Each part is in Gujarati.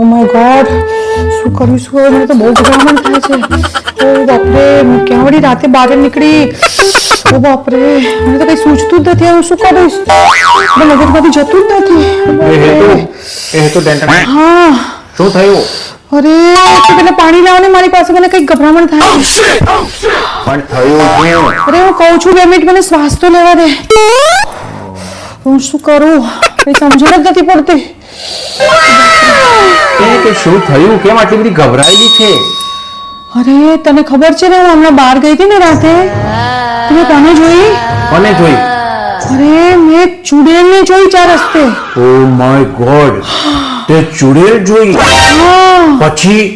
ઓ માય ગોડ શું કર્યું શું કર્યું મને તો બહુ ગભરામણ થાય છે. ઓ બાપરે હું ક્યાં વળી રાતે બહાર નીકળી? ઓ બાપરે મને તો કઈ સૂચતું જ નથી હું શું કરીશ? મને મગજમાંથી જતું જ નથી. એ હા. શું થયું? અરે તો પેલા પાણી લાવો ને મારી પાસે મને કઈ ગભરામણ થાય. પણ થયું અરે હું કહું છું બે મિનિટ મને શ્વાસ તો લેવા દે. હું શું કરું? કઈ સમજણ જ નથી પડતી. એ કે શું થયું? કેમ આટલી બધી ગભરાયેલી છે? અરે તને ખબર છે ને હું હમણાં બહાર ગઈ હતી ને રાતે? તમે કોને જોઈ? કોને જોઈ? અરે મેં ચુડેલ ને જોઈ ચાર રસ્તે. Oh my God. તે ચુડેલ જોઈ? પછી?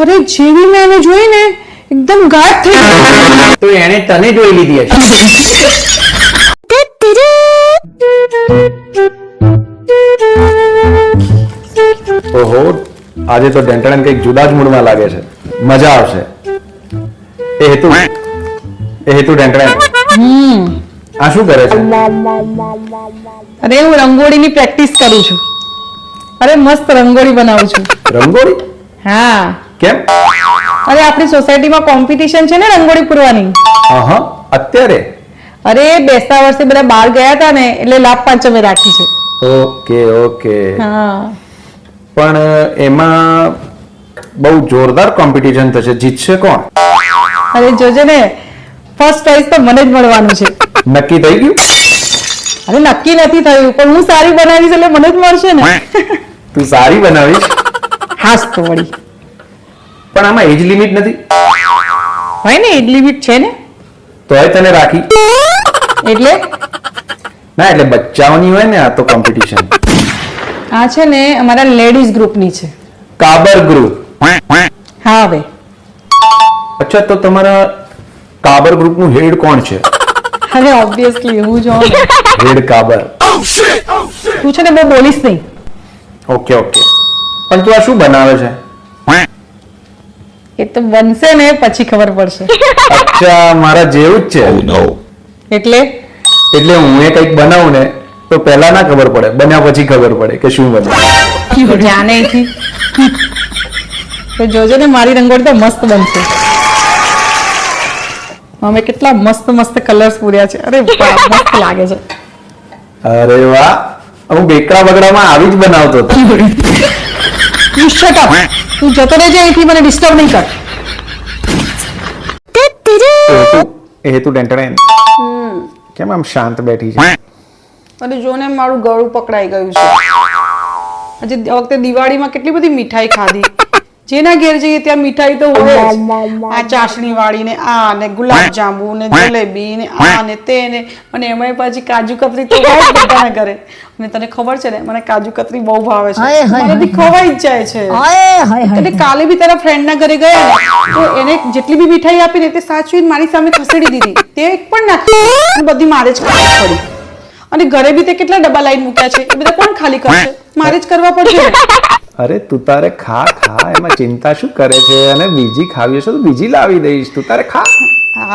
અરે જેવી મેં એને જોઈ ને એકદમ ગાયબ થઈ ગઈ. તો એણે તને જોઈ લીધી હશે. ઓહો આજે તો ડેન્ટણ કંઈક જુદા જ મૂડમાં લાગે છે. મજા આવશે. એ હેતુ? એ હેતુ ડેન્ટણ આ શું કરે છે? અરે હું રંગોળીની પ્રેક્ટિસ કરું છું. અરે મસ્ત રંગોળી બનાવું છું. રંગોળી? હા. કેમ? અરે આપણી સોસાયટીમાં કોમ્પિટિશન છે ને રંગોળી પૂરવાની. હા અત્યારે? અરે બેસતા વર્ષે બધા બહાર ગયા હતા ને એટલે લાભ પાંચમે રાખી છે. Okay okay. હા. પણ એમાં બહુ જોરદાર કોમ્પિટિશન થશે. જીતશે કોણ? અરે જોજે ને. ફર્સ્ટ પ્રાઇઝ તો મને જ મળવાનું છે. નક્કી થઈ ગયું? અરે નક્કી નથી થયું પણ હું સારી બનાવીશ એટલે મને જ મળશે ને. તું સારી બનાવીશ? હાસ તો વળી. પણ આમાં એજ લિમિટ નથી? હોય ને એજ લિમિટ છે ને? તોય તને રાખી. એટલે? ના એટલે બચ્ચાઓની હોય ને આ તો કોમ્પિટિશન આ છે ને અમારા લેડીઝ ગ્રુપની છે. કાબર ગ્રુપ હા હવે. અચ્છા તો તમારા કાબર ગ્રુપનું હેડ કોણ છે? અરે ઓબ્વિયસલી હું જો હેડ કાબર. તું છે ને બહુ બોલીશ નહીં. Okay okay. પણ તું આ શું બનાવે છે? એ તો બનશે ને પછી ખબર પડશે. અચ્છા મારા જેવું જ છે. એટલે? એટલે હું એ કંઈક બનાવું ને. તો પહેલા ના ખબર પડે બન્યા પછી ખબર પડે કે શું બને જાણે તો જોજો ને મારી રંગોળી તો મસ્ત બનશે. અમે કેટલા મસ્ત મસ્ત કલર્સ પૂર્યા છે. અરે વાહ, મસ્ત લાગે છે. અરે વાહ હું બેકડા બગડામાં આવી જ બનાવતો હતો. યુ શટ અપ તું જતો રહેજે અહીંથી મને ડિસ્ટર્બ નહીં કર. એ હેતુ ડેન્ટરેન કેમ આમ શાંત બેઠી છે? અને જોને મારું ગળું પકડાઈ ગયું છે. આજે વખતે દિવાળીમાં કેટલી બધી મીઠાઈ ખાધી. જેના ઘેર જઈએ ત્યાં મીઠાઈ તો હોય આ ચાસણી વાળી ને આ ને ગુલાબ જાંબુ ને જલેબી ને આ ને તે ને અને એમાં પાછી કાજુ કતરી તો હોય બધાના ઘરે. અને તને ખબર છે ને મને કાજુ કતરી બહુ ભાવે છે. મને બી ખવાઈ જ જાય છે. એટલે કાલે બી તારા ફ્રેન્ડ ના ઘરે ગયા ને તો એને જેટલી બી મીઠાઈ આપી ને તે સાચવીને મારી સામે ખસેડી દીધી. તે એક પણ નાખી બધી મારે જ ખાવી પડી. અને ઘરે બી તે કેટલા ડબ્બા લાઈન મૂક્યા છે? એ બધા કોણ ખાલી કરશે? મારે જ કરવા પડશે અરે તું તારે ખા ખા. એમાં ચિંતા શું કરે છે? અને બીજી ખાવી હશે તો બીજી લાવી દઈશ. તું તારે ખા.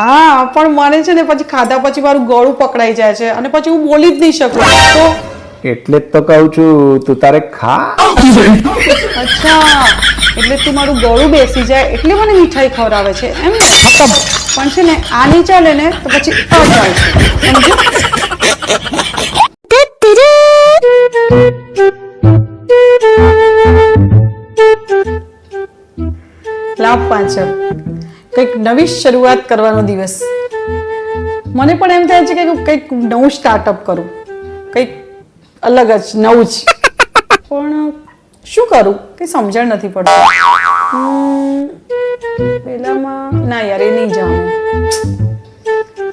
હા પણ મને છે ને પછી ખાધા પછી મારું ગળું પકડાઈ જાય છે અને પછી હું બોલી જ નહીં શકું. તો? એટલે જ તો કહું છું તું તારે ખા. અચ્છા એટલે તું મારું ગળું બેસી જાય એટલે મને મીઠાઈ ખવડાવે છે એમ? પણ છે ને આ નહીં ચાલે ને તો પછી આ ચાલશે. સમજ્યો? લાભ પાંચમ કંઈક નવી શરૂઆત કરવાનો દિવસ. મને પણ એમ થાય છે કે કંઈક નવું સ્ટાર્ટઅપ કરું. કંઈક અલગ જ, નવું જ. પણ શું કરું? કંઈ સમજણ નથી પડતું. પેલામાં, ના યાર, એ નહીં જામે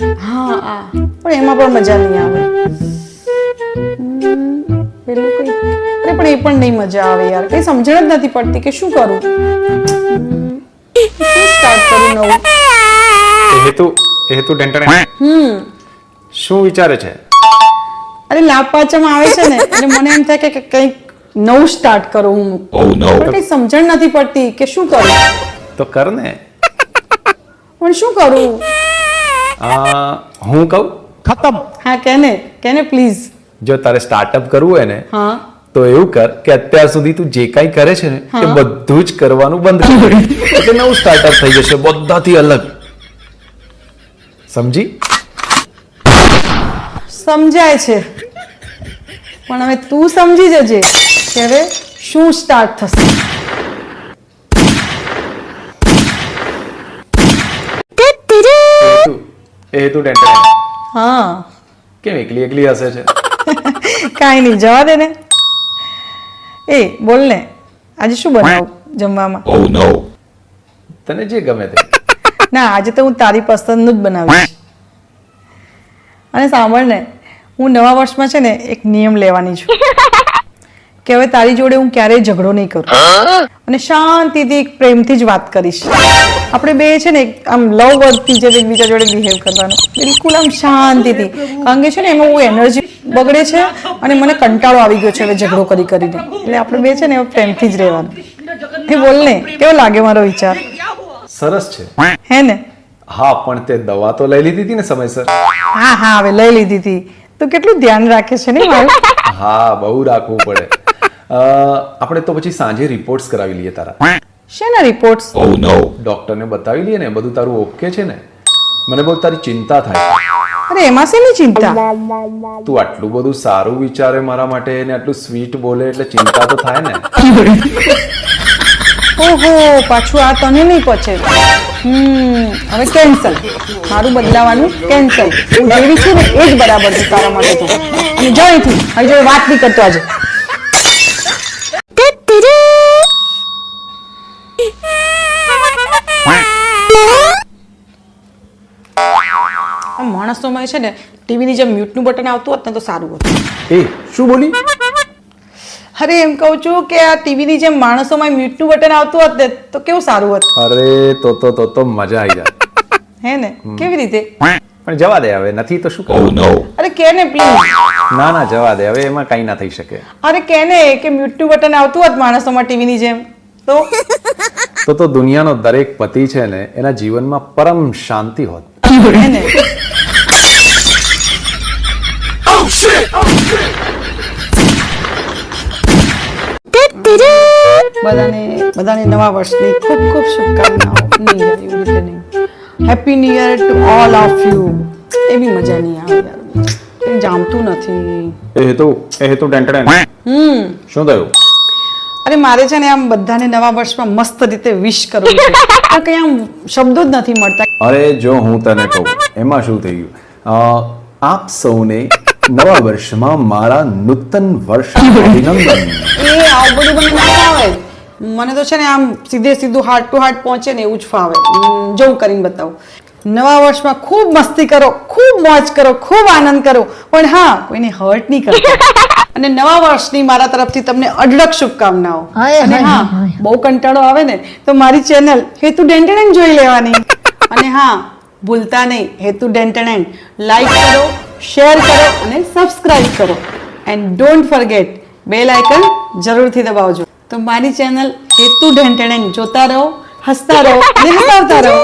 હા આ. પણ એમાં પણ મજા નહીં આવે. પેલું કંઈ? અરે પણ એ પણ નહીં મજા આવે યાર. કઈ સમજણ જ નથી પડતી કે શું કરું. સ્ટાર્ટ કરું નવું? હેતુ હેતુ ડેન્ટર હમ. શું વિચારે છે? અરે લાભ પાંચમ આવે છે ને એટલે મને એમ થાય કે કંઈક નવું સ્ટાર્ટ કરું હું. પણ કંઈ સમજણ નથી પડતી કે શું કરું. તો કર ને. પણ શું કરું? હું કહું? હા કેને કેને પ્લીઝ જો તારે સ્ટાર્ટઅપ કરવું હોય ને હા. તો એવું કર કે અત્યાર સુધી તું જે કાંઈ કરે છે ને એ બધું જ કરવાનું બંધ કર એટલે નવું સ્ટાર્ટઅપ થઈ જશે બધાથી અલગ. સમજી? સમજાય છે. પણ હવે તું સમજી જજે કે હવે શું સ્ટાર્ટ થશે તું એ તું ટેન્શન હા. કેમ એકલી એકલી હસે છે? કાંઈ નહીં જવા દે ને. એ બોલ ને આજે શું બનાવું જમવામાં? તને જે ગમે તે. ના આજે તો હું તારી પસંદનું જ બનાવીશ. અને સાંભળ ને હું નવા વર્ષમાં છે ને એક નિયમ લેવાની છું. કે હવે તારી જોડે હું ક્યારેય ઝઘડો નહીં કરું. અને શાંતિથી પ્રેમથી જ વાત કરીશ. આપણે બે છે ને આમ લવ વર્ડથી જે એકબીજા જોડે બિહેવ કરવાનું. બિલકુલ આમ શાંતિથી. કારણ કે છે ને એમાં હું એનર્જી બગડે છે અને મને કંટાળો આવી ગયો છે હવે ઝઘડો કરી કરીને. એટલે આપણે બે છે ને પ્રેમથી જ રહેવાનું. એ બોલ ને કેવો લાગે મારો વિચાર? સરસ છે. હે ને? હા પણ તે દવા તો લઈ લીધી હતી ને સમયસર. હા હા હવે લઈ લીધી હતી. તો કેટલું ધ્યાન રાખે છે ને મારું? હા બહુ રાખવું પડે. આપણે તો પછી સાંજે રિપોર્ટ્સ કરાવી લઈએ તારા. શેના રિપોર્ટ્સ ડોક્ટરને બતાવી લઈએ ને બધું તારું ઓકે છે ને? મને બહુ તારી ચિંતા થાય. અરે એમાં શેની ચિંતા? તું આટલું બધું સારું વિચારે મારા માટે ને આટલું સ્વીટ બોલે એટલે ચિંતા તો થાય ને. ઓહો પાછું આ તને નહીં પહોંચે. હમ હવે કેન્સલ મારું બદલાવાનું કેન્સલ હું જેવી છું ને એ જ બરાબર છે તારા માટે તો. અને જો અહીંથી હવે જો વાત નહીં કરતો આજે. માણસોમાં છે ને ટીવીની જેમ મ્યુટનું બટન આવતું હોત ને તો સારું હતું. એ શું બોલી? અરે એમ કહું છું કે આ ટીવીની જેમ માણસોમાં મ્યુટનું બટન આવતું હોત ને તો કેવું સારું હોત? અરે તો તો તો તો મજા આવી જાય હે ને? કેવી રીતે? પણ જવા દે હવે નથી તો શું કહું અરે કે ને પ્લીઝ ના ના જવા દે હવે એમાં કઈ ના થઈ શકે. અરે કે ને કે મ્યુટનું બટન આવતું હોત માણસોમાં ટીવીની જેમ? તો? તો તો દુનિયાનો દરેક પતિ છે ને એના જીવનમાં પરમ શાંતિ હોત. હે ને? બધાને બધાને નવા વર્ષની ખૂબ ખૂબ શુભકામનાઓ. નહીં યાર એવી રીતે નહીં. Happy new year to all of you એવી મજા નહીં આવે યાર. કંઈ જામતું નથી. એ તો એ તો ટેન્ટડેન હમ. શું થયું? અરે મારે છે ને આમ બધાને નવા વર્ષમાં મસ્ત રીતે વિશ કરવું છે. પણ કંઈ આમ શબ્દો જ નથી મળતા. અરે જો હું તને કહું એમાં શું થઈ ગયું? આપ સૌને નવા વર્ષમાં મારા નૂતન વર્ષ અભિનંદન. એ આવું બધું મને ના ફાવે? મને તો છે ને આમ સીધે સીધું હાર્ટ ટુ હાર્ટ પહોંચે ને એવું જ ફાવે. હમ, કરીને બતાવું. નવા વર્ષમાં ખૂબ મસ્તી કરો ખૂબ મોજ કરો ખૂબ આનંદ કરો. પણ હા કોઈને હર્ટ નહીં કરતા. અને નવા વર્ષની મારા તરફથી તમને અઢળક શુભકામનાઓ. અને હા બહુ કંટાળો આવે ને તો મારી ચેનલ હેતુ ડેન્ટેન જોઈ લેવાની. અને હા ભૂલતા નહીં હેતુ ડેન્ટેન લાઈક કરો શેર કરો અને સબસ્ક્રાઈબ કરો. And don't forget bell icon જરૂરથી દબાવજો. તો મારી ચેનલ હેતુ ઢેંટણેન જોતા રહો, હસતા રહો અને હસાવતા રહો.